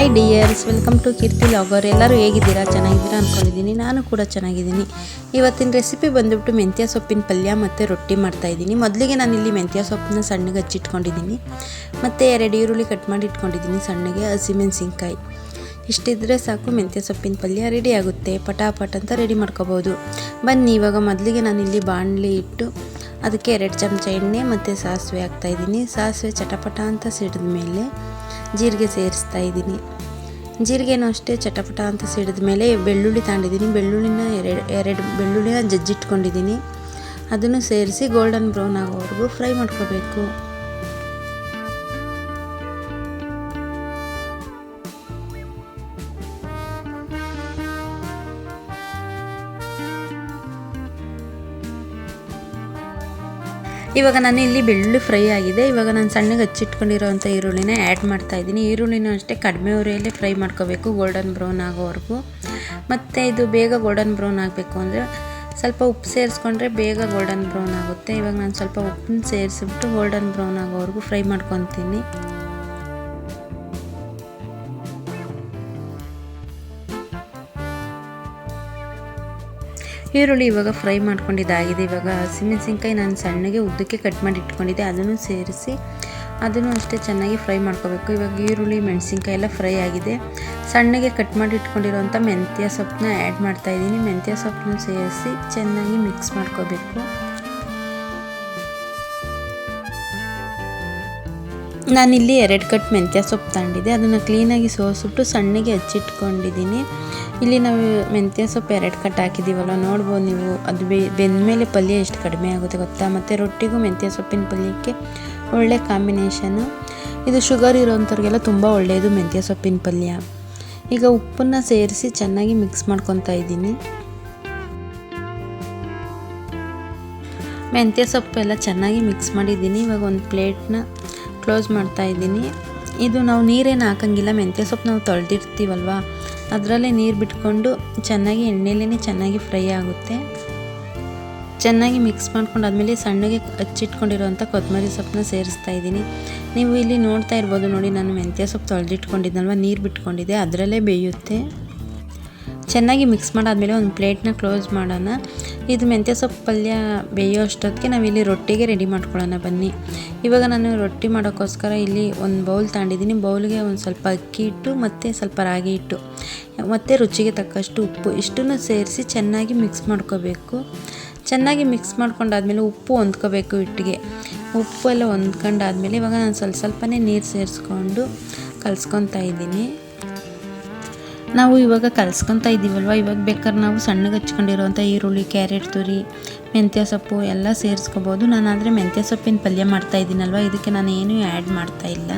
Hi dears welcome to Keerthi vlogger ಎಲ್ಲರೂ ಹೇಗಿದ್ದೀರಾ? ಚೆನ್ನಾಗಿದ್ದೀರಾ ಅಂದ್ಕೊಂಡಿದ್ದೀನಿ ನಾನು ಕೂಡ ಚೆನ್ನಾಗಿದ್ದೀನಿ. ಇವತ್ತಿನ ರೆಸಿಪಿ ಬಂದುಬಿಟ್ಟು ಮೆಂತ್ಯ ಸೊಪ್ಪಿನ ಪಲ್ಯ ಮತ್ತು ರೊಟ್ಟಿ ಮಾಡ್ತಾಯಿದ್ದೀನಿ ಮೊದಲಿಗೆ ನಾನು ಇಲ್ಲಿ ಮೆಂತ್ಯ ಸೊಪ್ಪನ್ನ ಸಣ್ಣಗೆ ಹಚ್ಚಿಟ್ಕೊಂಡಿದ್ದೀನಿ. ಮತ್ತು ಎರಡು ಈರುಳ್ಳಿ ಕಟ್ ಮಾಡಿ ಇಟ್ಕೊಂಡಿದ್ದೀನಿ ಸಣ್ಣಗೆ ಹಸಿಮೆಣಸಿನ್ಕಾಯಿ ಇಷ್ಟಿದ್ದರೆ ಸಾಕು, ಮೆಂತ್ಯ ಸೊಪ್ಪಿನ ಪಲ್ಯ ರೆಡಿ ಆಗುತ್ತೆ. ಪಟಾಪಟ್ ಅಂತ ರೆಡಿ ಮಾಡ್ಕೋಬೋದು. ಬನ್ನಿ, ಇವಾಗ ಮೊದಲಿಗೆ ನಾನು ಇಲ್ಲಿ ಬಾಣಲಿ ಇಟ್ಟು ಅದಕ್ಕೆ ಎರಡು ಚಮಚ ಎಣ್ಣೆ ಮತ್ತು ಸಾಸಿವೆ ಹಾಕ್ತಾಯಿದ್ದೀನಿ ಸಾಸಿವೆ ಚಟಪಟ ಅಂತ ಸಿಡಿದ ಮೇಲೆ ಜೀರಿಗೆ ಸೇರಿಸ್ತಾ ಇದ್ದೀನಿ. ಜೀರಿಗೆನೂ ಅಷ್ಟೇ ಚಟಪಟ ಅಂತ ಸಿಡಿದ ಮೇಲೆ ಬೆಳ್ಳುಳ್ಳಿ ತಗೊಂಡಿದ್ದೀನಿ ಬೆಳ್ಳುಳ್ಳಿನ ಎರಡು ಎರಡು ಬೆಳ್ಳುಳ್ಳಿನ ಜಜ್ಜಿಟ್ಕೊಂಡಿದ್ದೀನಿ. ಅದನ್ನು ಸೇರಿಸಿ ಗೋಲ್ಡನ್ ಬ್ರೌನ್ ಆಗೋವರೆಗೂ ಫ್ರೈ ಮಾಡ್ಕೋಬೇಕು. ಇವಾಗ ನಾನು ಇಲ್ಲಿ ಬೆಳ್ಳುಳ್ಳಿ ಫ್ರೈ ಆಗಿದೆ. ಇವಾಗ ನಾನು ಸಣ್ಣಗೆ ಹಚ್ಚಿಟ್ಕೊಂಡಿರೋವಂಥ ಈರುಳ್ಳಿನ ಆ್ಯಡ್ ಮಾಡ್ತಾ ಇದ್ದೀನಿ. ಈರುಳ್ಳಿನೂ ಅಷ್ಟೇ ಕಡಿಮೆ ಉರಿಯಲ್ಲೇ ಫ್ರೈ ಮಾಡ್ಕೋಬೇಕು ಗೋಲ್ಡನ್ ಬ್ರೌನ್ ಆಗೋವರೆಗೂ. ಮತ್ತು ಇದು ಬೇಗ ಗೋಲ್ಡನ್ ಬ್ರೌನ್ ಆಗಬೇಕು ಅಂದರೆ ಸ್ವಲ್ಪ ಉಪ್ಪು ಸೇರಿಸ್ಕೊಂಡ್ರೆ ಬೇಗ ಗೋಲ್ಡನ್ ಬ್ರೌನ್ ಆಗುತ್ತೆ. ಇವಾಗ ನಾನು ಸ್ವಲ್ಪ ಉಪ್ಪನ್ನ ಸೇರಿಸ್ಬಿಟ್ಟು ಗೋಲ್ಡನ್ ಬ್ರೌನ್ ಆಗೋವರೆಗೂ ಫ್ರೈ ಮಾಡ್ಕೊತೀನಿ. ಈರುಳ್ಳಿ ಇವಾಗ ಫ್ರೈ ಮಾಡ್ಕೊಂಡಿದ್ದಾಗಿದೆ. ಇವಾಗ ಹಸಿಮೆಣಸಿನ್ಕಾಯಿ ನಾನು ಸಣ್ಣಗೆ ಉದ್ದಕ್ಕೆ ಕಟ್ ಮಾಡಿ ಇಟ್ಕೊಂಡಿದ್ದೆ. ಅದನ್ನು ಸೇರಿಸಿ ಅದನ್ನು ಅಷ್ಟೇ ಚೆನ್ನಾಗಿ ಫ್ರೈ ಮಾಡ್ಕೋಬೇಕು. ಇವಾಗ ಈರುಳ್ಳಿ, ಮೆಣಸಿನ್ಕಾಯಿ ಎಲ್ಲ ಫ್ರೈ ಆಗಿದೆ. ಸಣ್ಣಗೆ ಕಟ್ ಮಾಡಿ ಇಟ್ಕೊಂಡಿರುವಂಥ ಮೆಂತ್ಯ ಸೊಪ್ಪನ್ನ ಆ್ಯಡ್ ಮಾಡ್ತಾ ಇದ್ದೀನಿ. ಮೆಂತ್ಯ ಸೊಪ್ಪನ್ನ ಸೇರಿಸಿ ಚೆನ್ನಾಗಿ ಮಿಕ್ಸ್ ಮಾಡ್ಕೋಬೇಕು. ನಾನಿಲ್ಲಿ ಎರಡು ಕಟ್ ಮೆಂತ್ಯ ಸೊಪ್ಪು ತಗೊಂಡಿದ್ದೆ. ಅದನ್ನು ಕ್ಲೀನಾಗಿ ಸೋಸಿಬಿಟ್ಟು ಸಣ್ಣಗೆ ಹಚ್ಚಿಟ್ಕೊಂಡಿದ್ದೀನಿ. ಇಲ್ಲಿ ನಾವು ಮೆಂತ್ಯ ಸೊಪ್ಪು ಎರಡು ಕಟ್ ಹಾಕಿದ್ದೀವಲ್ಲ ನೋಡ್ಬೋದು ನೀವು. ಅದು ಬೆಂದಮೇಲೆ ಪಲ್ಯ ಎಷ್ಟು ಕಡಿಮೆ ಆಗುತ್ತೆ ಗೊತ್ತಾ? ಮತ್ತು ರೊಟ್ಟಿಗೂ ಮೆಂತ್ಯ ಸೊಪ್ಪಿನ ಪಲ್ಯಕ್ಕೆ ಒಳ್ಳೆ ಕಾಂಬಿನೇಷನು ಇದು ಶುಗರ್ ಇರೋಂಥವ್ರಿಗೆಲ್ಲ ತುಂಬ ಒಳ್ಳೆಯದು ಮೆಂತ್ಯ ಸೊಪ್ಪಿನ ಪಲ್ಯ. ಈಗ ಉಪ್ಪನ್ನು ಸೇರಿಸಿ ಚೆನ್ನಾಗಿ ಮಿಕ್ಸ್ ಮಾಡ್ಕೊತಾ ಇದ್ದೀನಿ. ಮೆಂತ್ಯ ಸೊಪ್ಪು ಎಲ್ಲ ಚೆನ್ನಾಗಿ ಮಿಕ್ಸ್ ಮಾಡಿದ್ದೀನಿ. ಇವಾಗ ಒಂದು ಪ್ಲೇಟ್ನ ಕ್ಲೋಸ್ ಮಾಡ್ತಾ ಇದ್ದೀನಿ. ಇದು ನಾವು ನೀರೇನು ಹಾಕಂಗಿಲ್ಲ, ಮೆಂತ್ಯ ಸೊಪ್ಪು ನಾವು ತೊಳೆದಿರ್ತೀವಲ್ವ? ಅದರಲ್ಲೇ ನೀರು ಬಿಟ್ಕೊಂಡು ಚೆನ್ನಾಗಿ ಎಣ್ಣೆಲೇ ಚೆನ್ನಾಗಿ ಫ್ರೈ ಆಗುತ್ತೆ. ಚೆನ್ನಾಗಿ ಮಿಕ್ಸ್ ಮಾಡ್ಕೊಂಡಾದ್ಮೇಲೆ ಸಣ್ಣಗೆ ಹಚ್ಚಿಟ್ಕೊಂಡಿರೋಂಥ ಕೊತ್ತಂಬರಿ ಸೊಪ್ಪನ್ನ ಸೇರಿಸ್ತಾ ಇದ್ದೀನಿ. ನೀವು ಇಲ್ಲಿ ನೋಡ್ತಾ ಇರ್ಬೋದು ನೋಡಿ, ನಾನು ಮೆಂತ್ಯ ಸೊಪ್ಪು ತೊಳೆದಿಟ್ಕೊಂಡಿದ್ದಲ್ವ ನೀರು ಬಿಟ್ಕೊಂಡಿದ್ದೆ, ಅದರಲ್ಲೇ ಬೇಯುತ್ತೆ. ಚೆನ್ನಾಗಿ ಮಿಕ್ಸ್ ಮಾಡಾದಮೇಲೆ ಒಂದು ಪ್ಲೇಟ್ನ ಕ್ಲೋಸ್ ಮಾಡೋಣ. ಇದು ಮೆಂತ್ಯ ಸೊಪ್ಪು ಪಲ್ಯ ಬೇಯೋ ಅಷ್ಟೊತ್ತಿಗೆ ನಾವಿಲ್ಲಿ ರೊಟ್ಟಿಗೆ ರೆಡಿ ಮಾಡ್ಕೊಳ್ಳೋಣ ಬನ್ನಿ. ಇವಾಗ ನಾನು ರೊಟ್ಟಿ ಮಾಡೋಕ್ಕೋಸ್ಕರ ಇಲ್ಲಿ ಒಂದು ಬೌಲ್ ತಗೊಂಡಿದ್ದೀನಿ. ಬೌಲ್ಗೆ ಒಂದು ಸ್ವಲ್ಪ ಅಕ್ಕಿ ಹಿಟ್ಟು ಮತ್ತು ಸ್ವಲ್ಪ ರಾಗಿ ಹಿಟ್ಟು ಮತ್ತು ರುಚಿಗೆ ತಕ್ಕಷ್ಟು ಉಪ್ಪು, ಇಷ್ಟನ್ನು ಸೇರಿಸಿ ಚೆನ್ನಾಗಿ ಮಿಕ್ಸ್ ಮಾಡ್ಕೋಬೇಕು. ಚೆನ್ನಾಗಿ ಮಿಕ್ಸ್ ಮಾಡ್ಕೊಂಡಾದ್ಮೇಲೆ ಉಪ್ಪು ಹೊಂದ್ಕೋಬೇಕು ಹಿಟ್ಟಿಗೆ. ಉಪ್ಪು ಎಲ್ಲ ಹೊಂದ್ಕೊಂಡಾದ್ಮೇಲೆ ಇವಾಗ ನಾನು ಸ್ವಲ್ಪ ಸ್ವಲ್ಪನೇ ನೀರು ಸೇರಿಸ್ಕೊಂಡು ಕಲಿಸ್ಕೊತಾ ಇದ್ದೀನಿ. ನಾವು ಇವಾಗ ಕಲಿಸ್ಕೊತಾ ಇದ್ದೀವಲ್ವ ಇವಾಗ ಬೇಕಾದ್ರೆ ನಾವು ಸಣ್ಣಗೆ ಹಚ್ಕೊಂಡಿರೋವಂಥ ಈರುಳ್ಳಿ, ಕ್ಯಾರೆಟ್, ತುರಿ, ಮೆಂತ್ಯ ಸೊಪ್ಪು ಎಲ್ಲ ಸೇರಿಸ್ಕೋಬೋದು. ನಾನಾದರೆ ಮೆಂತ್ಯ ಸೊಪ್ಪಿನ ಪಲ್ಯ ಮಾಡ್ತಾ ಇದ್ದೀನಲ್ವ? ಇದಕ್ಕೆ ನಾನು ಏನೂ ಆ್ಯಡ್ ಮಾಡ್ತಾ ಇಲ್ಲ.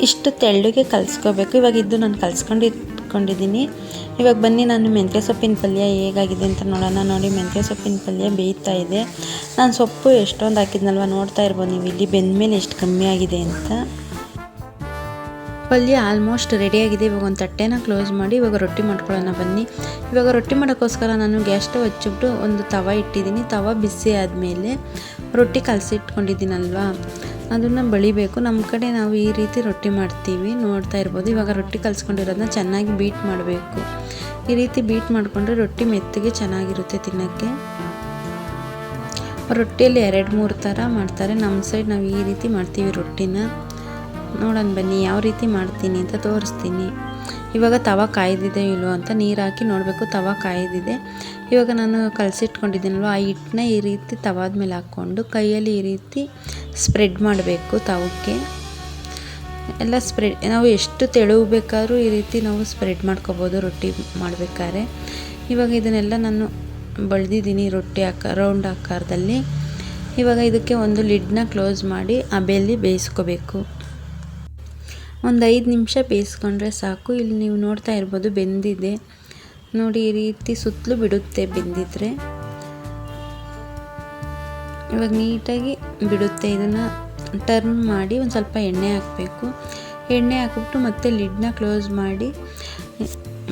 ಇಷ್ಟು ತೆಳ್ಳಗೆ ಕಲಿಸ್ಕೋಬೇಕು. ಇವಾಗ ಇದು ನಾನು ಕಲಿಸ್ಕೊಂಡು ಇಟ್ಕೊಂಡಿದ್ದೀನಿ. ಇವಾಗ ಬನ್ನಿ, ನಾನು ಮೆಂತ್ಯ ಸೊಪ್ಪಿನ ಪಲ್ಯ ಹೇಗಾಗಿದೆ ಅಂತ ನೋಡೋಣ. ನೋಡಿ, ಮೆಂತ್ಯ ಸೊಪ್ಪಿನ ಪಲ್ಯ ಬೇಯ್ತಾ ಇದೆ. ನಾನು ಸೊಪ್ಪು ಎಷ್ಟೊಂದು ಹಾಕಿದ್ನಲ್ವ? ನೋಡ್ತಾ ಇರ್ಬೋದು ನೀವು. ಇಲ್ಲಿ ಬೆಂದಮೇಲೆ ಎಷ್ಟು ಕಮ್ಮಿ ಆಗಿದೆ ಅಂತ. ಪಲ್ಯ ಆಲ್ಮೋಸ್ಟ್ ರೆಡಿಯಾಗಿದೆ ಇವಾಗ ಒಂದು ತಟ್ಟೆನ ಕ್ಲೋಸ್ ಮಾಡಿ ಇವಾಗ ರೊಟ್ಟಿ ಮಾಡ್ಕೊಳ್ಳೋಣ ಬನ್ನಿ. ಇವಾಗ ರೊಟ್ಟಿ ಮಾಡೋಕ್ಕೋಸ್ಕರ ನಾನು ಗ್ಯಾಸ್ ಸ್ಟವ್ ಹಚ್ಚಿಬಿಟ್ಟು ಒಂದು ತವ ಇಟ್ಟಿದ್ದೀನಿ. ತವ ಬಿಸಿ ಆದಮೇಲೆ ರೊಟ್ಟಿ ಕಲಸಿಟ್ಕೊಂಡಿದ್ದೀನಲ್ವಾ? ಅದನ್ನು ಬಳಿಬೇಕು. ನಮ್ಮ ಕಡೆ ನಾವು ಈ ರೀತಿ ರೊಟ್ಟಿ ಮಾಡ್ತೀವಿ. ನೋಡ್ತಾ ಇರ್ಬೋದು. ಇವಾಗ ರೊಟ್ಟಿ ಕಲಿಸ್ಕೊಂಡಿರೋದನ್ನ ಚೆನ್ನಾಗಿ ಬೀಟ್ ಮಾಡಬೇಕು. ಈ ರೀತಿ ಬೀಟ್ ಮಾಡಿಕೊಂಡ್ರೆ ರೊಟ್ಟಿ ಮೆತ್ತಗೆ ಚೆನ್ನಾಗಿರುತ್ತೆ ತಿನ್ನೋಕ್ಕೆ. ರೊಟ್ಟಿಯಲ್ಲಿ ಎರಡು ಮೂರು ಥರ ಮಾಡ್ತಾರೆ. ನಮ್ಮ ಸೈಡ್ ನಾವು ಈ ರೀತಿ ಮಾಡ್ತೀವಿ ರೊಟ್ಟಿನ. ನೋಡೋಣ ಬನ್ನಿ, ಯಾವ ರೀತಿ ಮಾಡ್ತೀನಿ ಅಂತ ತೋರಿಸ್ತೀನಿ. ಇವಾಗ ತವ ಕಾಯ್ದಿದೆ ಇಲ್ವೋ ಅಂತ ನೀರು ಹಾಕಿ ನೋಡಬೇಕು, ತವ ಕಾಯ್ದಿದೆ. ಇವಾಗ ನಾನು ಕಲಸಿಟ್ಕೊಂಡಿದ್ದೀನಲ್ವ, ಆ ಹಿಟ್ಟನ್ನ ಈ ರೀತಿ ತವಾದ ಮೇಲೆ ಹಾಕ್ಕೊಂಡು ಕೈಯಲ್ಲಿ ಈ ರೀತಿ ಸ್ಪ್ರೆಡ್ ಮಾಡಬೇಕು ತವಕ್ಕೆ. ಎಲ್ಲ ಸ್ಪ್ರೆಡ್, ನಾವು ಎಷ್ಟು ತೆಳುವು ಬೇಕಾದ್ರೂ ಈ ರೀತಿ ನಾವು ಸ್ಪ್ರೆಡ್ ಮಾಡ್ಕೋಬೋದು, ರೊಟ್ಟಿ ಮಾಡಬೇಕಾದ್ರೆ. ಇವಾಗ ಇದನ್ನೆಲ್ಲ ನಾನು ಬಳ್ದಿದ್ದೀನಿ ರೊಟ್ಟಿ ಆಕಾರ ರೌಂಡ್ ಆಕಾರದಲ್ಲಿ. ಇವಾಗ ಇದಕ್ಕೆ ಒಂದು ಲಿಡ್ನ ಕ್ಲೋಸ್ ಮಾಡಿ ಬೇಲಿ ಬೇಯಿಸ್ಕೋಬೇಕು. ಒಂದು ಐದು ನಿಮಿಷ ಬೇಯಿಸ್ಕೊಂಡ್ರೆ ಸಾಕು. ಇಲ್ಲಿ ನೀವು ನೋಡ್ತಾ ಇರ್ಬೋದು ಬೆಂದಿದೆ. ನೋಡಿ, ಈ ರೀತಿ ಸುತ್ತಲೂ ಬಿಡುತ್ತೆ ಬೆಂದಿದ್ರೆ. ಇವಾಗ ನೀಟಾಗಿ ಬಿಡುತ್ತೆ. ಇದನ್ನು ಟರ್ನ್ ಮಾಡಿ ಒಂದು ಸ್ವಲ್ಪ ಎಣ್ಣೆ ಹಾಕಬೇಕು. ಎಣ್ಣೆ ಹಾಕ್ಬಿಟ್ಟು ಮತ್ತೆ ಲಿಡ್ನ ಕ್ಲೋಸ್ ಮಾಡಿ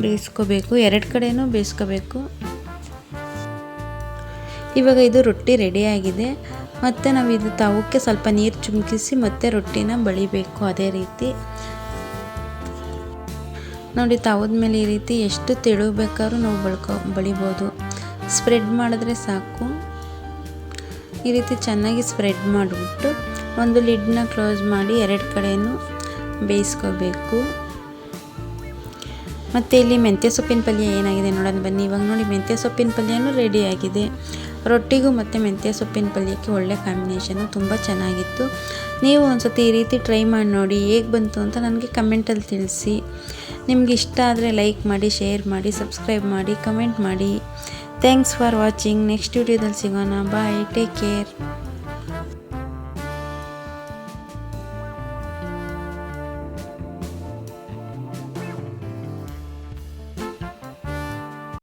ಬೇಯಿಸ್ಕೋಬೇಕು. ಎರಡು ಕಡೆಯೂ ಬೇಯಿಸ್ಕೋಬೇಕು. ಇವಾಗ ಇದು ರೊಟ್ಟಿ ರೆಡಿಯಾಗಿದೆ ಮತ್ತು ನಾವು ಇದು ತವಕ್ಕೆ ಸ್ವಲ್ಪ ನೀರು ಚುಮುಕಿಸಿ ಮತ್ತೆ ರೊಟ್ಟಿನ ಬಳಿಬೇಕು ಅದೇ ರೀತಿ. ನೋಡಿ ತವದ ಮೇಲೆ ಈ ರೀತಿ ಎಷ್ಟು ತೆಳು ಬೇಕಾದ್ರೂ ನಾವು ಬಳ್ಕೊ ಬಳಿಬೋದು. ಸ್ಪ್ರೆಡ್ ಮಾಡಿದ್ರೆ ಸಾಕು. ಈ ರೀತಿ ಚೆನ್ನಾಗಿ ಸ್ಪ್ರೆಡ್ ಮಾಡಿಬಿಟ್ಟು ಒಂದು ಲಿಡ್ನ ಕ್ಲೋಸ್ ಮಾಡಿ ಎರಡು ಕಡೆಯೂ ಬೇಯಿಸ್ಕೋಬೇಕು. ಮತ್ತು ಇಲ್ಲಿ ಮೆಂತ್ಯ ಸೊಪ್ಪಿನ ಪಲ್ಯ ಏನಾಗಿದೆ ನೋಡೋಣ ಬನ್ನಿ. ಇವಾಗ ನೋಡಿ ಮೆಂತ್ಯ ಸೊಪ್ಪಿನ ಪಲ್ಯನೂ ರೆಡಿಯಾಗಿದೆ ರೊಟ್ಟಿಗೂ ಮತ್ತು ಮೆಂತ್ಯ ಸೊಪ್ಪಿನ ಪಲ್ಯಕ್ಕೆ ಒಳ್ಳೆ ಕಾಂಬಿನೇಷನು ತುಂಬ ಚೆನ್ನಾಗಿತ್ತು. ನೀವು ಒಂದು ಸತಿ ಈ ರೀತಿ ಟ್ರೈ ಮಾಡಿ ನೋಡಿ ಹೇಗೆ ಬಂತು ಅಂತ ನನಗೆ ಕಮೆಂಟಲ್ಲಿ ತಿಳಿಸಿ. ನಿಮ್ಗೆ ಇಷ್ಟ ಆದರೆ ಲೈಕ್ ಮಾಡಿ ಶೇರ್ ಮಾಡಿ ಸಬ್ಸ್ಕ್ರೈಬ್ ಮಾಡಿ ಕಮೆಂಟ್ ಮಾಡಿ. ಥ್ಯಾಂಕ್ಸ್ ಫಾರ್ ವಾಚಿಂಗ್ ನೆಕ್ಸ್ಟ್ ವಿಡಿಯೋದಲ್ಲಿ ಸಿಗೋಣ. Bye take care